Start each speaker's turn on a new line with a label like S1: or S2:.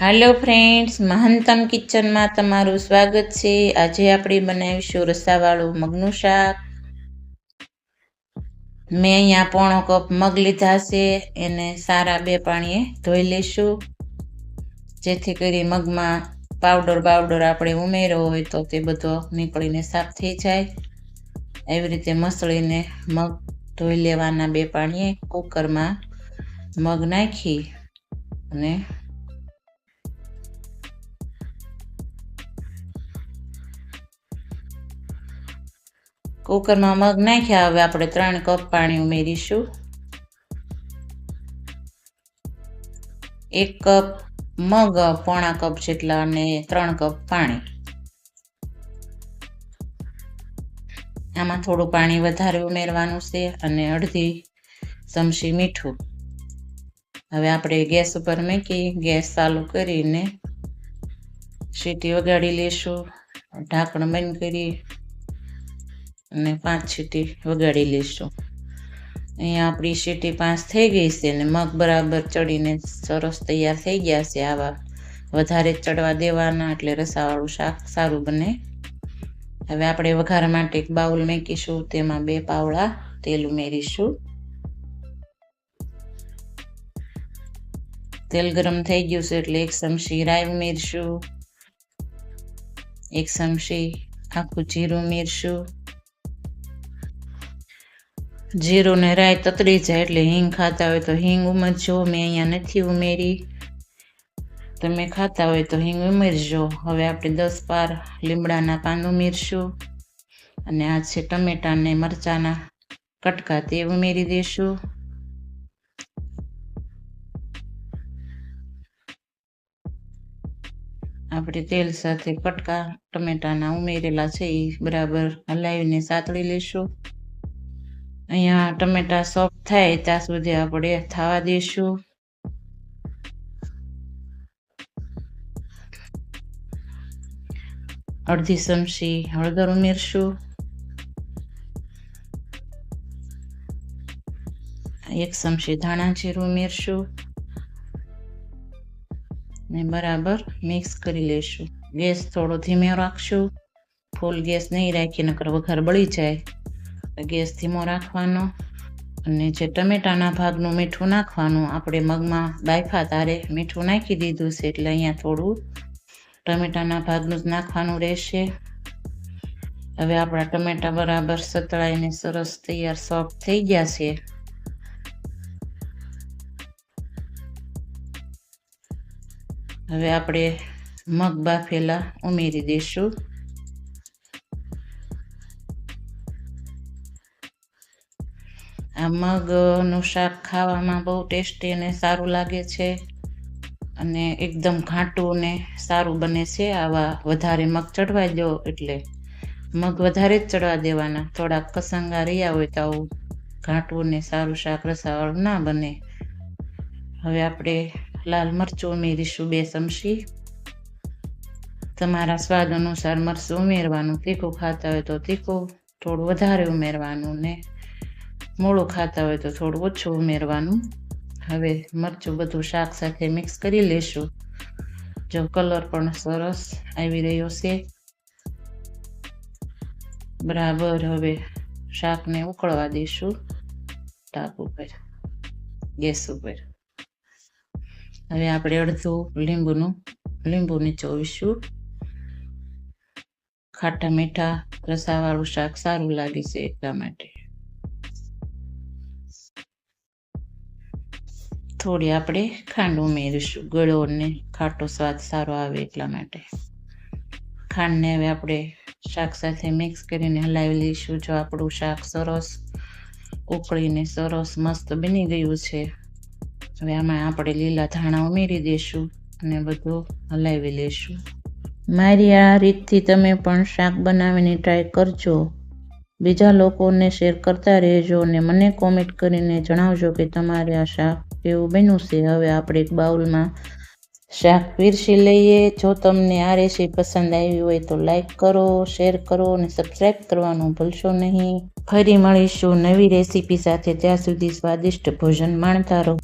S1: હાલો friends મહંતમ કિચનમાં તમારું સ્વાગત છે. આજે આપણે બનાવીશું રસાવાળું મગનું શાક. મેં અહીંયા પોણો કપ મગ લીધા છે. એને સારા બે પાણીએ ધોઈ લઈશું જેથી કરી મગમાં પાવડર બાવડર આપણે ઉમેર્યો હોય તો તે બધો નીકળીને સાફ થઈ જાય. એવી રીતે મસળીને મગ ધોઈ લેવાના બે પાણીએ કુકરમાં મગ નાખી અને કુકરમાં મગ નાખ્યા, હવે આપણે ત્રણ કપ પાણી ઉમેરીશું. એક કપ મગ, પોણા કપ જેટલા અને ત્રણ કપ પાણી. આમાં થોડું પાણી વધારે ઉમેરવાનું છે અને અડધી ચમચી મીઠું. હવે આપણે ગેસ ઉપર મૂકી, ગેસ ચાલુ કરીને સીટી વગાડી લઈશું. ઢાંકણ બંધ કરી અને પાંચ સીટી વગાડી લઈશું. અહીંયા આપણી સીટી પાંચ થઈ ગઈ છે અને મગ બરાબર ચડીને સરસ તૈયાર થઈ ગયા છે. આવા વધારે ચડવા દેવાના એટલે રસાવાળું શાક સારું બને. હવે આપણે વઘાર માટે એક બાઉલ મેકીશું, તેમાં બે પાવડા તેલ ઉમેરીશું. તેલ ગરમ થઈ ગયું છે એટલે એક ચમચી રાઈ ઉમેરશું. એક ચમચી આખું જીરું ઉમેરશું. જીરું ને રાઈ તતડી જાય એટલે હિંગ ખાતા હોય તો હિંગ ઉમેરજો. મેં અહીંયા નથી ઉમેરી. તમે ખાતા હોય તો હિંગ ઉમેરજો. હવે આપણે દસ પાર લીમડાના પાન ઉમેરશું. અને આ છે ટમેટા ને મરચાના કટકા તે ઉમેરી દઈશું આપણે તેલ સાથે કટકા ટમેટાના ઉમેરેલા છે એ બરાબર હલાવીને સાતળી લઈશું અહીંયા ટમેટા સોફ્ટ થાય, ત્યાં સુધી આપણે થવા દઈશું. અડધી ચમચી હળદર ઉમેરશું. એક ચમચી ધાણા જીરું ઉમેરશું. ને બરાબર મિક્સ કરી લેશું ગેસ થોડો ધીમે રાખશું. ફૂલ ગેસ નહીં રાખી નકર વઘાર બળી જાય. ગેસ ધીમો રાખવાનો અને જે ટમેટાના ભાગનું મીઠું નાખવાનું. આપણે મગમાં બાયફા તારે મીઠું નાખી દીધું છે એટલે અહીંયા થોડું ટમેટાના ભાગનું જ નાખવાનું રહેશે. હવે આપણા ટમેટા બરાબર સતળાઈને સરસ તૈયાર સોફ્ટ થઈ ગયા છે. હવે આપણે મગ બાફેલા ઉમેરી દઈશું. આ મગનું શાક ખાવામાં બહુ ટેસ્ટી અને સારું લાગે છે અને એકદમ ઘાટું ને સારું બને છે. આવા વધારે મગ ચડવા દો એટલે મગ વધારે જ ચડવા દેવાના. થોડાક કસંગા રહ્યા હોય તો આવું ઘાટું ને સારું શાક રસાવાળું ના બને. હવે આપણે લાલ મરચું ઉમેરીશું બે ચમચી. તમારા સ્વાદ અનુસાર મરચું ઉમેરવાનું. તીખું ખાતા હોય તો તીખું, થોડું વધારે ઉમેરવાનું ને મોળું ખાતા હોય તો થોડું ઓછું ઉમેરવાનું. હવે મરચું બધું શાક સાથે મિક્સ કરી લેશું. જો કલર પણ સરસ આવી રહ્યો છે. બરાબર, હવે શાકને ઉકળવા દઈશું. ટાક ઉપર, ગેસ ઉપર. હવે આપણે અડધું લીંબુનું, લીંબુ નીચોવીશું. ખાટા મીઠા રસાવાળું શાક સારું લાગે છે એટલા માટે. થોડી આપણે ખાંડ ઉમેરીશું. ગળોને ખાટો સ્વાદ સારો આવે એટલા માટે. ખાંડને હવે આપણે શાક સાથે મિક્સ કરીને હલાવી લઈશું. જો આપણું શાક સરસ ઉકળીને સરસ મસ્ત બની ગયું છે, હવે આમાં આપણે લીલા ધાણા ઉમેરી દઈશું અને બધું હલાવી લઈશું. મારી આ રીતથી તમે પણ શાક બનાવીને ટ્રાય કરજો. બીજા લોકોને શેર કરતા રહેજો અને મને કોમેન્ટ કરીને જણાવજો કે તમારે આ શાક કેવું બન્યું છે. હવે આપણે એક બાઉલમાં શાક પીરસી લઈએ. જો તમને આ રેસીપી પસંદ આવી હોય તો લાઈક કરો શેર કરો અને સબસ્ક્રાઈબ કરવાનું ભૂલશો નહીં. ફરી મળીશું નવી રેસીપી સાથે. ત્યાં સુધી સ્વાદિષ્ટ ભોજન માણતા રહો.